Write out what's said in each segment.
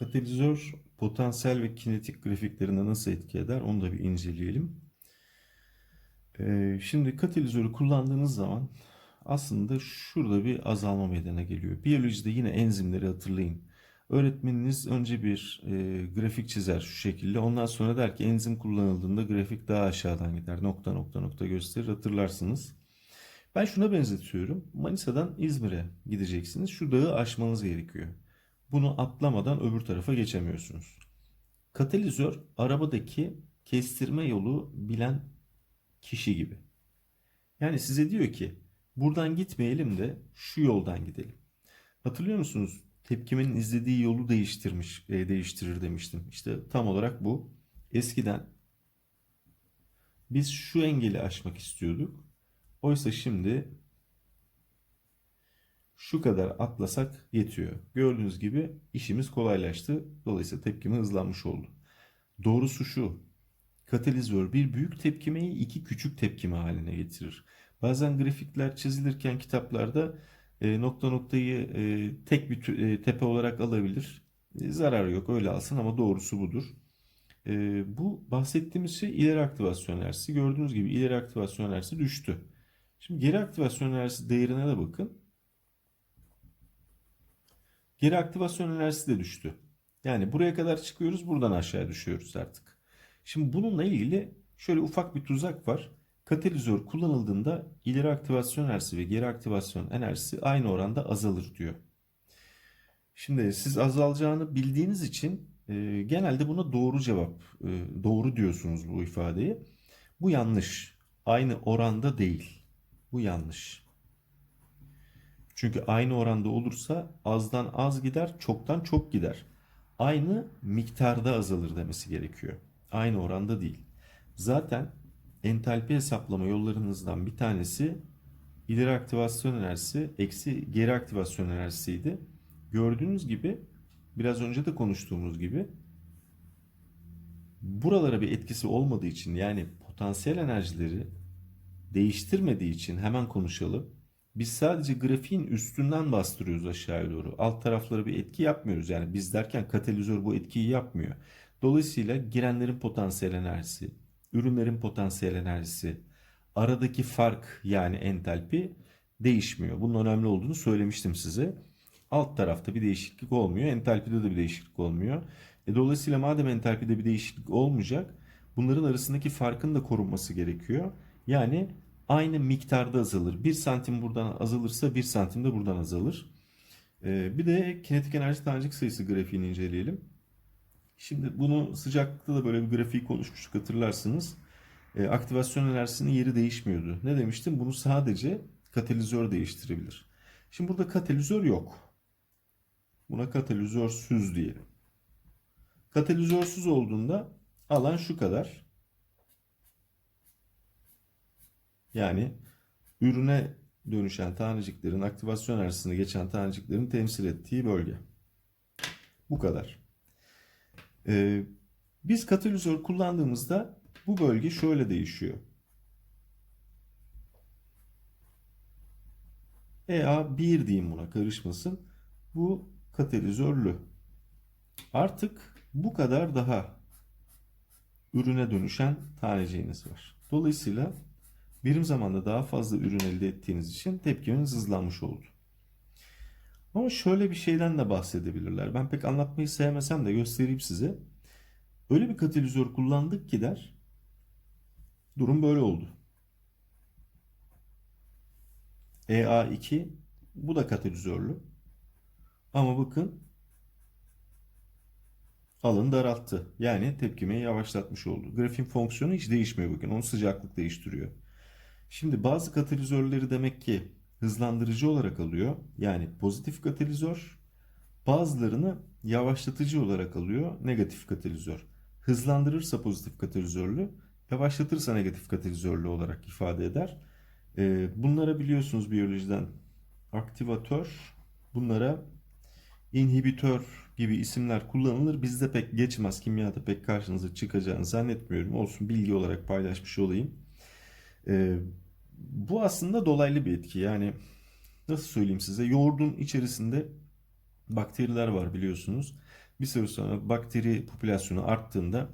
Katalizör potansiyel ve kinetik grafiklerine nasıl etki eder onu da bir inceleyelim. Ee, şimdi katalizörü kullandığınız zaman aslında şurada bir azalma meydana geliyor. Biyolojide yine enzimleri hatırlayın. Öğretmeniniz önce bir e, grafik çizer şu şekilde. Ondan sonra der ki enzim kullanıldığında grafik daha aşağıdan gider. Nokta nokta nokta gösterir hatırlarsınız. Ben şuna benzetiyorum. Manisa'dan İzmir'e gideceksiniz. Şu dağı aşmanız gerekiyor. Bunu atlamadan öbür tarafa geçemiyorsunuz. Katalizör arabadaki kestirme yolu bilen kişi gibi. Yani size diyor ki buradan gitmeyelim de şu yoldan gidelim. Hatırlıyor musunuz? Tepkimenin izlediği yolu değiştirmiş, e, değiştirir demiştim. İşte tam olarak bu. Eskiden biz şu engeli aşmak istiyorduk. Oysa şimdi şu kadar atlasak yetiyor. Gördüğünüz gibi işimiz kolaylaştı. Dolayısıyla tepkime hızlanmış oldu. Doğrusu şu. Katalizör bir büyük tepkimeyi iki küçük tepkime haline getirir. Bazen grafikler çizilirken kitaplarda e, nokta noktayı e, tek bir e, tepe olarak alabilir. Zararı yok öyle alsın ama doğrusu budur. Bu bahsettiğimiz şey ileri aktivasyon enerjisi. Gördüğünüz gibi ileri aktivasyon enerjisi düştü. Şimdi geri aktivasyon enerjisi değerine de bakın. Geri aktivasyon enerjisi de düştü. Yani buraya kadar çıkıyoruz, buradan aşağıya düşüyoruz artık. Şimdi bununla ilgili şöyle ufak bir tuzak var. Katalizör kullanıldığında ileri aktivasyon enerjisi ve geri aktivasyon enerjisi aynı oranda azalır diyor. Şimdi siz azalacağını bildiğiniz için e, genelde buna doğru cevap, e, doğru diyorsunuz bu ifadeyi. Bu yanlış. Aynı oranda değil. Bu yanlış. Çünkü aynı oranda olursa azdan az gider, çoktan çok gider. Aynı miktarda azalır demesi gerekiyor. Aynı oranda değil. Zaten entalpi hesaplama yollarınızdan bir tanesi ileri aktivasyon enerjisi eksi geri aktivasyon enerjisiydi. Gördüğünüz gibi biraz önce de konuştuğumuz gibi buralara bir etkisi olmadığı için yani potansiyel enerjileri değiştirmediği için hemen konuşalım. Biz sadece grafiğin üstünden bastırıyoruz aşağıya doğru. Alt taraflara bir etki yapmıyoruz. Yani biz derken katalizör bu etkiyi yapmıyor. Dolayısıyla girenlerin potansiyel enerjisi, ürünlerin potansiyel enerjisi, aradaki fark yani entalpi değişmiyor. Bunun önemli olduğunu söylemiştim size. Alt tarafta bir değişiklik olmuyor. Entalpide de bir değişiklik olmuyor. E dolayısıyla madem entalpide bir değişiklik olmayacak, bunların arasındaki farkın da korunması gerekiyor. Yani aynı miktarda azalır. 1 santim buradan azalırsa 1 santim de buradan azalır. Ee, bir de kinetik enerji tanecik sayısı grafiğini inceleyelim. Şimdi bunu sıcaklıkta da böyle bir grafiği konuşmuştuk hatırlarsınız. Ee, aktivasyon enerjisinin yeri değişmiyordu. Ne demiştim? Bunu sadece katalizör değiştirebilir. Şimdi burada katalizör yok. Buna katalizörsüz diyelim. Katalizörsüz olduğunda alan şu kadar. Yani ürüne dönüşen taneciklerin aktivasyon enerjisini geçen taneciklerin temsil ettiği bölge. Bu kadar. Ee, biz katalizör kullandığımızda bu bölge şöyle değişiyor. EA1 diyeyim buna karışmasın. Bu katalizörlü. Artık bu kadar daha ürüne dönüşen taneciğiniz var. Dolayısıyla birim zamanda daha fazla ürün elde ettiğiniz için tepkimeniz hızlanmış oldu. Ama şöyle bir şeyden de bahsedebilirler. Ben pek anlatmayı sevmesem de göstereyim size. Öyle bir katalizör kullandık ki der. Durum böyle oldu. EA2 bu da katalizörlü. Ama bakın alanı daralttı. Yani tepkimeyi yavaşlatmış oldu. Grafin fonksiyonu hiç değişmiyor bakın. Onu sıcaklık değiştiriyor. Şimdi bazı katalizörleri demek ki hızlandırıcı olarak alıyor. Yani pozitif katalizör. Bazılarını yavaşlatıcı olarak alıyor. Negatif katalizör. Hızlandırırsa pozitif katalizörlü, yavaşlatırsa negatif katalizörlü olarak ifade eder. Ee, bunlara biliyorsunuz biyolojiden aktivatör, bunlara inhibitör gibi isimler kullanılır. Bizde pek geçmez. Kimyada pek karşınıza çıkacağını zannetmiyorum. Olsun bilgi olarak paylaşmış olayım. Ee, bu aslında dolaylı bir etki. Yani nasıl söyleyeyim size? Yoğurdun içerisinde bakteriler var biliyorsunuz. Bir süre sonra bakteri popülasyonu arttığında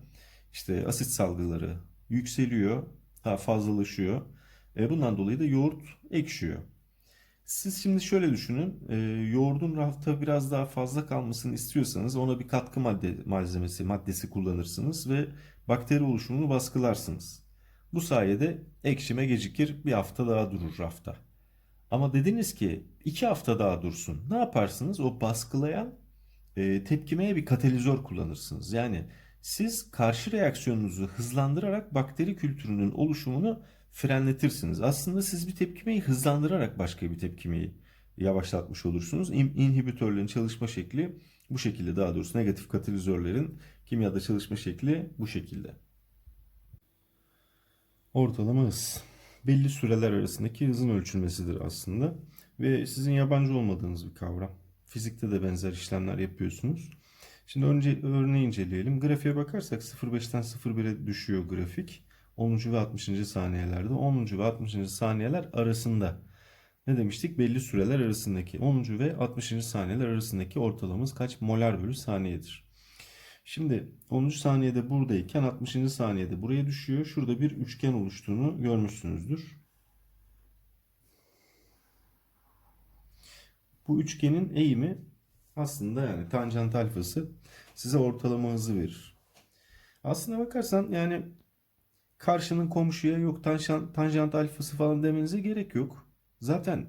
işte asit salgıları yükseliyor, daha fazlalaşıyor. E, bundan dolayı da yoğurt ekşiyor. Siz şimdi şöyle düşünün. E, yoğurdun rafta biraz daha fazla kalmasını istiyorsanız ona bir katkı madde malzemesi, maddesi kullanırsınız ve bakteri oluşumunu baskılarsınız. Bu sayede ekşime gecikir, bir hafta daha durur rafta. Ama dediniz ki iki hafta daha dursun. Ne yaparsınız? O baskılayan e, tepkimeye bir katalizör kullanırsınız. Yani siz karşı reaksiyonunuzu hızlandırarak bakteri kültürünün oluşumunu frenletirsiniz. Aslında siz bir tepkimeyi hızlandırarak başka bir tepkimeyi yavaşlatmış olursunuz. İn- çalışma şekli bu şekilde daha doğrusu negatif katalizörlerin kimyada çalışma şekli bu şekilde. Ortalama hız. Belli süreler arasındaki hızın ölçülmesidir aslında. Ve sizin yabancı olmadığınız bir kavram. Fizikte de benzer işlemler yapıyorsunuz. Şimdi önce örneği inceleyelim. Grafiğe bakarsak 0.5'ten 0.1'e düşüyor grafik. 10. ve 60. saniyelerde. 10. ve 60. saniyeler arasında. Ne demiştik? Belli süreler arasındaki 10. ve 60. saniyeler arasındaki ortalamamız kaç molar bölü saniyedir? Şimdi 10. saniyede buradayken 60. saniyede buraya düşüyor. Şurada bir üçgen oluştuğunu görmüşsünüzdür. Bu üçgenin eğimi aslında yani tanjant alfası size ortalama hızı verir. Aslına bakarsan yani karşının komşuya yok tanjant, tanjant alfası falan demenize gerek yok. Zaten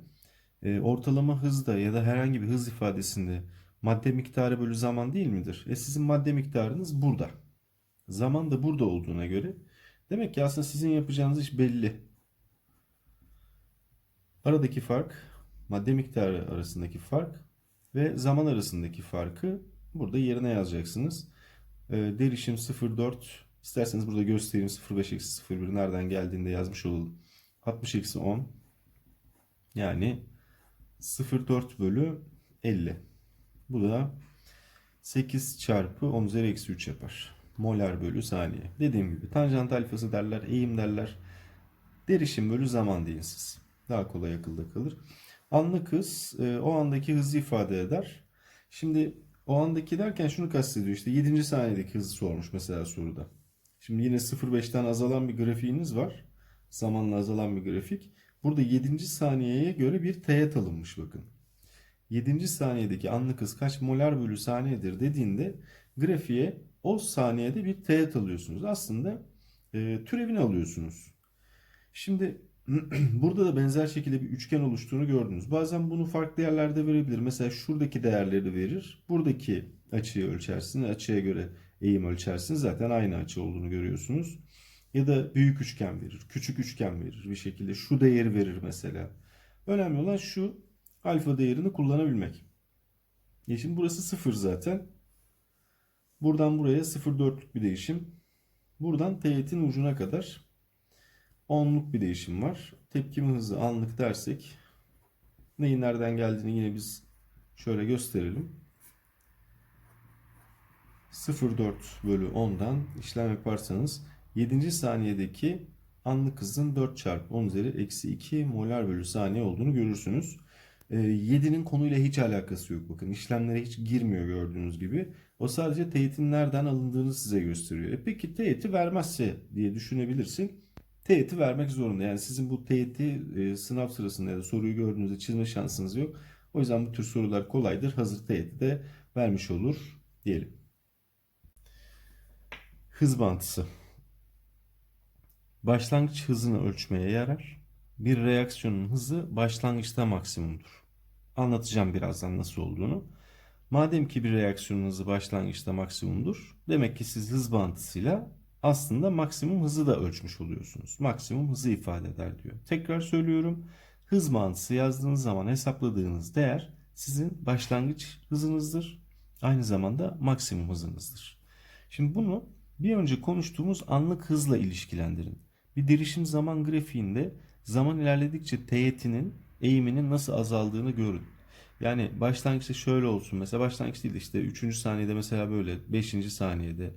e, ortalama hızda ya da herhangi bir hız ifadesinde madde miktarı bölü zaman değil midir? E sizin madde miktarınız burada. Zaman da burada olduğuna göre demek ki aslında sizin yapacağınız iş belli. Aradaki fark, madde miktarı arasındaki fark ve zaman arasındaki farkı burada yerine yazacaksınız. E, derişim 0.4 isterseniz burada göstereyim 0.5 eksi 0.1 nereden geldiğinde yazmış olalım. 60 eksi 10 yani 0.4 bölü 50. Bu da 8 çarpı 10 üzeri eksi 3 yapar. Molar bölü saniye. Dediğim gibi tanjant alfası derler, eğim derler. Derişim bölü zaman deyin siz. Daha kolay akılda kalır. Anlık hız e, o andaki hızı ifade eder. Şimdi o andaki derken şunu kastediyor işte 7. saniyedeki hızı sormuş mesela soruda. Şimdi yine 0.5'ten azalan bir grafiğiniz var. Zamanla azalan bir grafik. Burada 7. saniyeye göre bir teğet alınmış bakın. 7. saniyedeki anlık hız kaç molar bölü saniyedir dediğinde grafiğe o saniyede bir teğet alıyorsunuz. Aslında e, türevini alıyorsunuz. Şimdi burada da benzer şekilde bir üçgen oluştuğunu gördünüz. Bazen bunu farklı yerlerde verebilir. Mesela şuradaki değerleri verir. Buradaki açıyı ölçersiniz. Açıya göre eğim ölçersiniz. Zaten aynı açı olduğunu görüyorsunuz. Ya da büyük üçgen verir. Küçük üçgen verir bir şekilde. Şu değeri verir mesela. Önemli olan şu alfa değerini kullanabilmek. E şimdi burası 0 zaten. Buradan buraya 0.4'lük bir değişim. Buradan teğetin ucuna kadar 10'luk bir değişim var. Tepkimi hızı anlık dersek neyin nereden geldiğini yine biz şöyle gösterelim. 0.4 bölü 10'dan işlem yaparsanız 7. saniyedeki anlık hızın 4 çarpı 10 üzeri eksi 2 molar bölü saniye olduğunu görürsünüz. 7'nin konuyla hiç alakası yok. Bakın işlemlere hiç girmiyor gördüğünüz gibi. O sadece teğetin nereden alındığını size gösteriyor. E peki teğeti vermezse diye düşünebilirsin. Teğeti vermek zorunda. Yani sizin bu teğeti e, sınav sırasında ya da soruyu gördüğünüzde çizme şansınız yok. O yüzden bu tür sorular kolaydır. Hazır teğeti de vermiş olur diyelim. Hız bantısı. Başlangıç hızını ölçmeye yarar. Bir reaksiyonun hızı başlangıçta maksimumdur. Anlatacağım birazdan nasıl olduğunu. Madem ki bir reaksiyonun hızı başlangıçta maksimumdur, demek ki siz hız bantısıyla aslında maksimum hızı da ölçmüş oluyorsunuz. Maksimum hızı ifade eder diyor. Tekrar söylüyorum. Hız mantısı yazdığınız zaman hesapladığınız değer sizin başlangıç hızınızdır. Aynı zamanda maksimum hızınızdır. Şimdi bunu bir önce konuştuğumuz anlık hızla ilişkilendirin. Bir derişim zaman grafiğinde zaman ilerledikçe teğetinin eğiminin nasıl azaldığını görün. Yani başlangıçta şöyle olsun. Mesela başlangıç değil de işte 3. saniyede mesela böyle 5. saniyede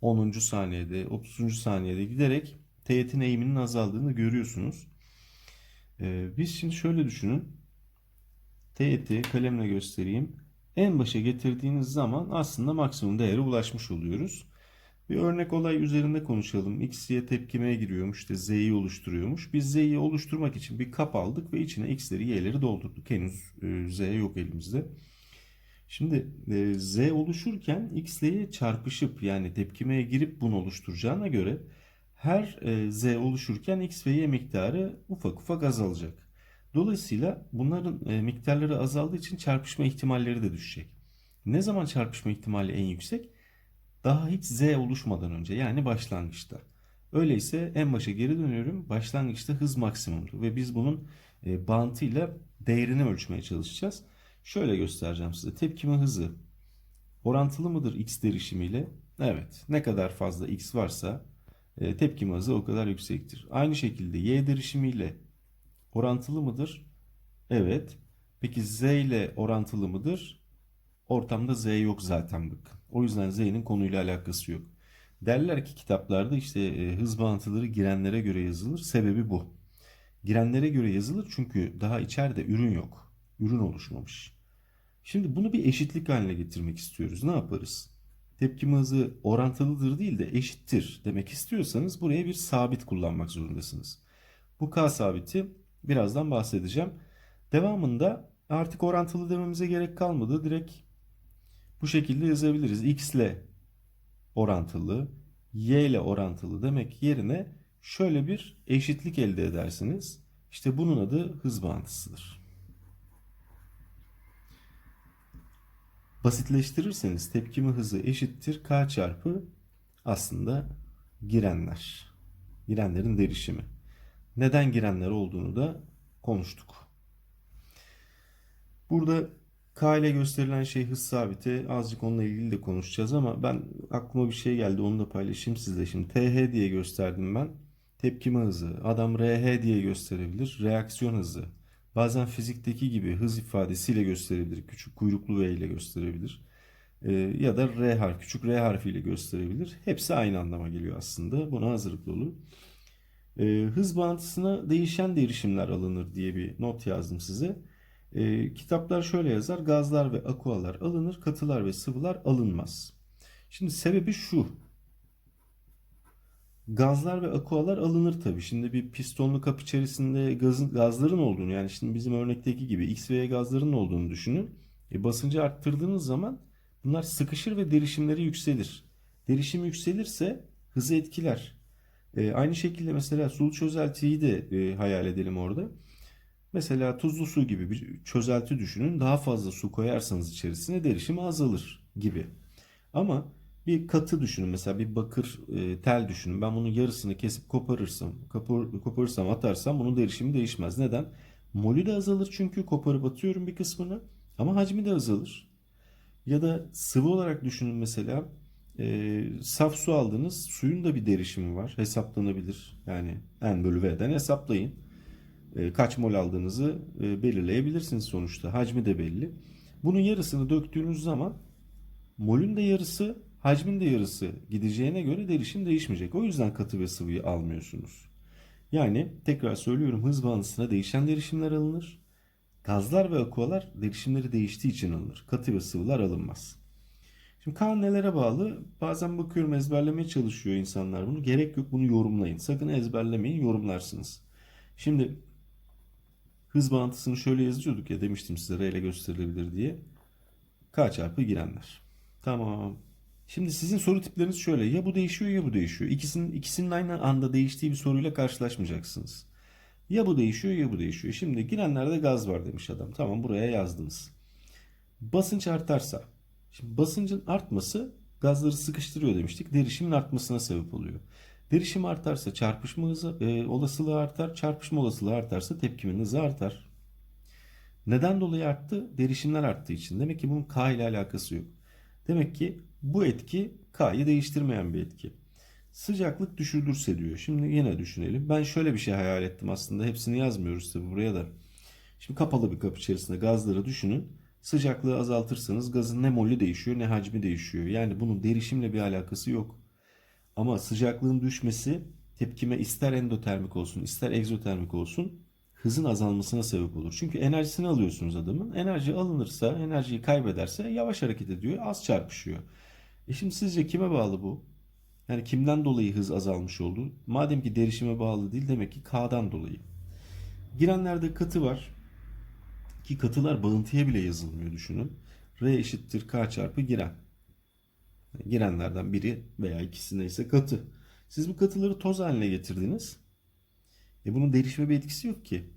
10. saniyede 30. saniyede giderek teğetin eğiminin azaldığını görüyorsunuz. Ee, biz şimdi şöyle düşünün. Teğeti kalemle göstereyim. en başa getirdiğiniz zaman aslında maksimum değere ulaşmış oluyoruz. Bir örnek olay üzerinde konuşalım. X'ye tepkimeye giriyormuş, işte Z'yi oluşturuyormuş. Biz Z'yi oluşturmak için bir kap aldık ve içine X'leri, Y'leri doldurduk. Henüz e, Z yok elimizde. Şimdi e, Z oluşurken X ile Y çarpışıp yani tepkimeye girip bunu oluşturacağına göre her e, Z oluşurken X ve Y miktarı ufak ufak azalacak. Dolayısıyla bunların miktarları azaldığı için çarpışma ihtimalleri de düşecek. Ne zaman çarpışma ihtimali en yüksek? Daha hiç Z oluşmadan önce yani başlangıçta. Öyleyse en başa geri dönüyorum. Başlangıçta hız maksimumdu ve biz bunun e, bağıntıyla değerini ölçmeye çalışacağız. Şöyle göstereceğim size. Tepkime hızı orantılı mıdır x derişimiyle? Evet. Ne kadar fazla x varsa e, tepkime hızı o kadar yüksektir. Aynı şekilde y derişimiyle orantılı mıdır? Evet. Peki z ile orantılı mıdır? Ortamda z yok zaten bakın. O yüzden z'nin konuyla alakası yok. Derler ki kitaplarda işte e, hız bağıntıları girenlere göre yazılır. Sebebi bu. Girenlere göre yazılır çünkü daha içeride ürün yok. Ürün oluşmamış. Şimdi bunu bir eşitlik haline getirmek istiyoruz. Ne yaparız? Tepkime hızı orantılıdır değil de eşittir demek istiyorsanız buraya bir sabit kullanmak zorundasınız. Bu K sabiti birazdan bahsedeceğim. Devamında artık orantılı dememize gerek kalmadı. Direkt bu şekilde yazabiliriz. X ile orantılı, Y ile orantılı demek yerine şöyle bir eşitlik elde edersiniz. İşte bunun adı hız bağıntısıdır. Basitleştirirseniz tepkime hızı eşittir K çarpı aslında girenler. Girenlerin derişimi. Neden girenler olduğunu da konuştuk. Burada K ile gösterilen şey hız sabiti. Azıcık onunla ilgili de konuşacağız ama ben aklıma bir şey geldi onu da paylaşayım sizle. Şimdi TH diye gösterdim ben. Tepkime hızı. Adam RH diye gösterebilir. Reaksiyon hızı. Bazen fizikteki gibi hız ifadesiyle gösterebilir. Küçük kuyruklu V ile gösterebilir. Ee, ya da R harf, küçük R harfiyle gösterebilir. Hepsi aynı anlama geliyor aslında. Buna hazırlıklı olun. Ee, hız bağıntısına değişen derişimler alınır diye bir not yazdım size. Ee, kitaplar şöyle yazar. Gazlar ve akualar alınır, katılar ve sıvılar alınmaz. Şimdi sebebi şu. Gazlar ve akualar alınır tabii. Şimdi bir pistonlu kap içerisinde gazın, gazların olduğunu yani şimdi bizim örnekteki gibi X ve Y gazların olduğunu düşünün. E, basıncı arttırdığınız zaman bunlar sıkışır ve derişimleri yükselir. Derişim yükselirse hızı etkiler. E, aynı şekilde mesela sulu çözeltiyi de e, hayal edelim orada. Mesela tuzlu su gibi bir çözelti düşünün. Daha fazla su koyarsanız içerisine derişimi azalır gibi. Ama bir katı düşünün. Mesela bir bakır e, tel düşünün. Ben bunun yarısını kesip koparırsam, kopar, koparırsam atarsam bunun derişimi değişmez. Neden? Molü de azalır çünkü koparıp atıyorum bir kısmını. Ama hacmi de azalır. Ya da sıvı olarak düşünün mesela. E, saf su aldınız. Suyun da bir derişimi var. Hesaplanabilir. Yani N bölü V'den hesaplayın. E, kaç mol aldığınızı e, belirleyebilirsiniz sonuçta. Hacmi de belli. Bunun yarısını döktüğünüz zaman molün de yarısı, hacmin de yarısı gideceğine göre derişim değişmeyecek. O yüzden katı ve sıvıyı almıyorsunuz. Yani tekrar söylüyorum hız bağıntısına değişen derişimler alınır. Gazlar ve akualar derişimleri değiştiği için alınır. Katı ve sıvılar alınmaz. Şimdi K nelere bağlı? Bazen bakıyorum ezberlemeye çalışıyor insanlar bunu. Gerek yok bunu yorumlayın. Sakın ezberlemeyin yorumlarsınız. Şimdi hız bağıntısını şöyle yazıyorduk ya demiştim size R ile gösterilebilir diye. K çarpı girenler. Tamam. Şimdi sizin soru tipleriniz şöyle. Ya bu değişiyor ya bu değişiyor. İkisinin, ikisinin aynı anda değiştiği bir soruyla karşılaşmayacaksınız. Ya bu değişiyor ya bu değişiyor. Şimdi girenlerde gaz var demiş adam. Tamam buraya yazdınız. Basınç artarsa. Şimdi basıncın artması gazları sıkıştırıyor demiştik. Derişimin artmasına sebep oluyor. Derişim artarsa çarpışma hızı e, olasılığı artar. Çarpışma olasılığı artarsa tepkimin hızı artar. Neden dolayı arttı? Derişimler arttığı için. Demek ki bunun K ile alakası yok. Demek ki bu etki K'yı değiştirmeyen bir etki. Sıcaklık düşürülürse diyor. Şimdi yine düşünelim. Ben şöyle bir şey hayal ettim aslında. Hepsini yazmıyoruz tabi buraya da. Şimdi kapalı bir kap içerisinde gazları düşünün. Sıcaklığı azaltırsanız gazın ne molü değişiyor ne hacmi değişiyor. Yani bunun derişimle bir alakası yok. Ama sıcaklığın düşmesi tepkime ister endotermik olsun ister egzotermik olsun hızın azalmasına sebep olur. Çünkü enerjisini alıyorsunuz adamın. Enerji alınırsa, enerjiyi kaybederse yavaş hareket ediyor, az çarpışıyor. E şimdi sizce kime bağlı bu? Yani kimden dolayı hız azalmış oldu? Madem ki derişime bağlı değil demek ki K'dan dolayı. Girenlerde katı var. Ki katılar bağıntıya bile yazılmıyor düşünün. R eşittir K çarpı giren. Girenlerden biri veya ikisi neyse katı. Siz bu katıları toz haline getirdiniz. E bunun derişime bir etkisi yok ki.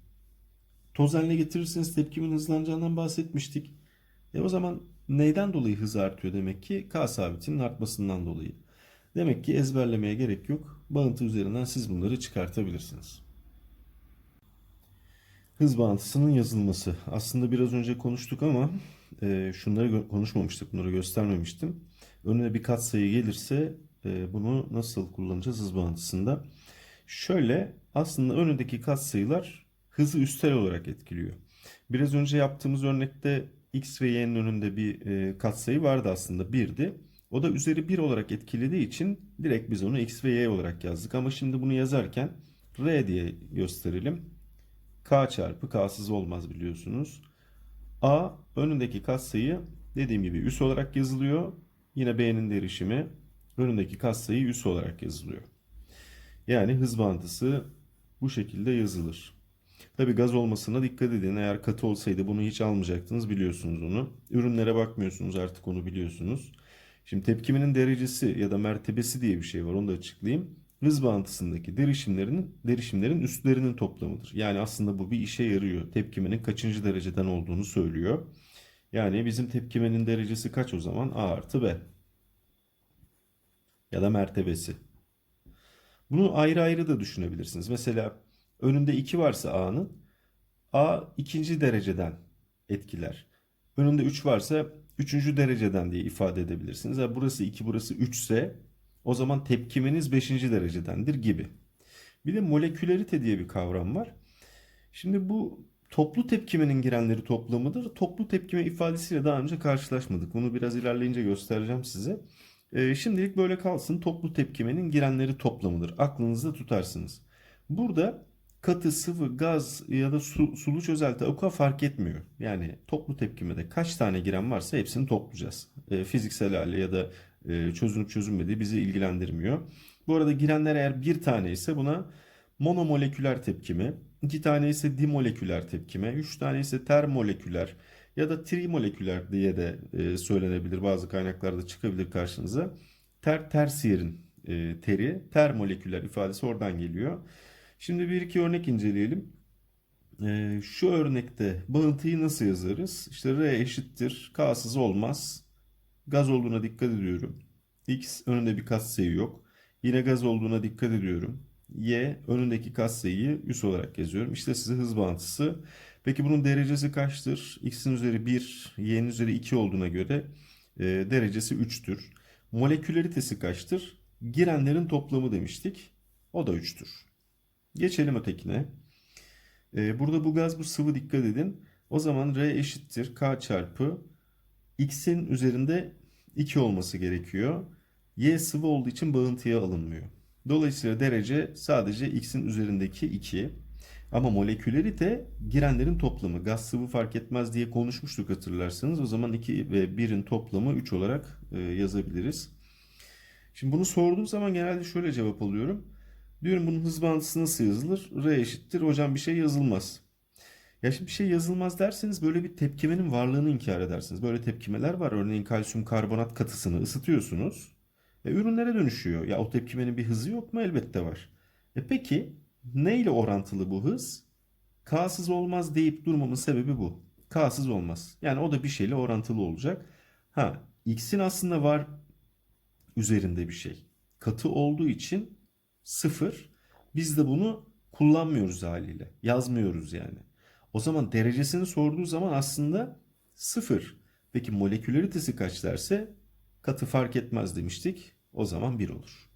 Toz haline getirirseniz tepkimin hızlanacağından bahsetmiştik. E o zaman neyden dolayı hız artıyor demek ki? K sabitinin artmasından dolayı. Demek ki ezberlemeye gerek yok. Bağıntı üzerinden siz bunları çıkartabilirsiniz. Hız bağıntısının yazılması. Aslında biraz önce konuştuk ama e, şunları konuşmamıştık, bunları göstermemiştim. Önüne bir katsayı gelirse e, bunu nasıl kullanacağız hız bağıntısında? Şöyle aslında önündeki katsayılar hızı üstel olarak etkiliyor. Biraz önce yaptığımız örnekte x ve y'nin önünde bir e, katsayı vardı aslında 1'di. O da üzeri 1 olarak etkilediği için direkt biz onu x ve y olarak yazdık. Ama şimdi bunu yazarken r diye gösterelim. k çarpı k'sız olmaz biliyorsunuz. A önündeki katsayı dediğim gibi üs olarak yazılıyor. Yine B'nin derişimi önündeki katsayı üs olarak yazılıyor. Yani hız bağıntısı bu şekilde yazılır. Tabi gaz olmasına dikkat edin. Eğer katı olsaydı bunu hiç almayacaktınız biliyorsunuz onu. Ürünlere bakmıyorsunuz artık onu biliyorsunuz. Şimdi tepkiminin derecesi ya da mertebesi diye bir şey var onu da açıklayayım. Hız bağıntısındaki derişimlerin derişimlerin üstlerinin toplamıdır. Yani aslında bu bir işe yarıyor. Tepkimenin kaçıncı dereceden olduğunu söylüyor. Yani bizim tepkimenin derecesi kaç o zaman? A artı B. Ya da mertebesi. Bunu ayrı ayrı da düşünebilirsiniz. Mesela önünde 2 varsa A'nın A ikinci dereceden etkiler. Önünde 3 varsa üçüncü dereceden diye ifade edebilirsiniz. Yani burası 2 burası 3 ise o zaman tepkimeniz 5. derecedendir gibi. Bir de molekülerite diye bir kavram var. Şimdi bu toplu tepkimenin girenleri toplamıdır. Toplu tepkime ifadesiyle daha önce karşılaşmadık. Bunu biraz ilerleyince göstereceğim size. Ee, şimdilik böyle kalsın. Toplu tepkimenin girenleri toplamıdır. Aklınızda tutarsınız. Burada katı, sıvı, gaz ya da su, sulu çözelti aqua fark etmiyor. Yani toplu tepkimede kaç tane giren varsa hepsini toplayacağız. Ee, fiziksel hali ya da e, çözünüp çözünmediği bizi ilgilendirmiyor. Bu arada girenler eğer bir tane ise buna monomoleküler tepkime, iki tane ise dimoleküler tepkime, üç tane ise termoleküler ya da trimoleküler diye de e, söylenebilir. Bazı kaynaklarda çıkabilir karşınıza. Ter tersiyerin e, teri, termoleküler ifadesi oradan geliyor. Şimdi bir iki örnek inceleyelim. E, şu örnekte bağıntıyı nasıl yazarız? İşte R eşittir, K'sız olmaz. Gaz olduğuna dikkat ediyorum. X önünde bir katsayı yok. Yine gaz olduğuna dikkat ediyorum. Y önündeki katsayıyı üs olarak yazıyorum. İşte size hız bağıntısı. Peki bunun derecesi kaçtır? X'in üzeri 1, Y'nin üzeri 2 olduğuna göre e, derecesi 3'tür. Moleküleritesi kaçtır? Girenlerin toplamı demiştik. O da 3'tür. Geçelim ötekine. E, burada bu gaz bu sıvı dikkat edin. O zaman R eşittir K çarpı X'in üzerinde 2 olması gerekiyor. Y sıvı olduğu için bağıntıya alınmıyor. Dolayısıyla derece sadece X'in üzerindeki 2. Ama molekülerite girenlerin toplamı. Gaz sıvı fark etmez diye konuşmuştuk hatırlarsanız. O zaman 2 ve 1'in toplamı 3 olarak e, yazabiliriz. Şimdi bunu sorduğum zaman genelde şöyle cevap alıyorum. Diyorum bunun hız bağıntısı nasıl yazılır? R eşittir. Hocam bir şey yazılmaz. Ya şimdi bir şey yazılmaz derseniz böyle bir tepkimenin varlığını inkar edersiniz. Böyle tepkimeler var. Örneğin kalsiyum karbonat katısını ısıtıyorsunuz. Ve ürünlere dönüşüyor. Ya o tepkimenin bir hızı yok mu? Elbette var. E peki ne ile orantılı bu hız? K'sız olmaz deyip durmamın sebebi bu. K'sız olmaz. Yani o da bir şeyle orantılı olacak. Ha, X'in aslında var üzerinde bir şey. Katı olduğu için sıfır. Biz de bunu kullanmıyoruz haliyle. Yazmıyoruz yani. O zaman derecesini sorduğu zaman aslında sıfır. Peki moleküleritesi kaç derse katı fark etmez demiştik. O zaman 1 olur.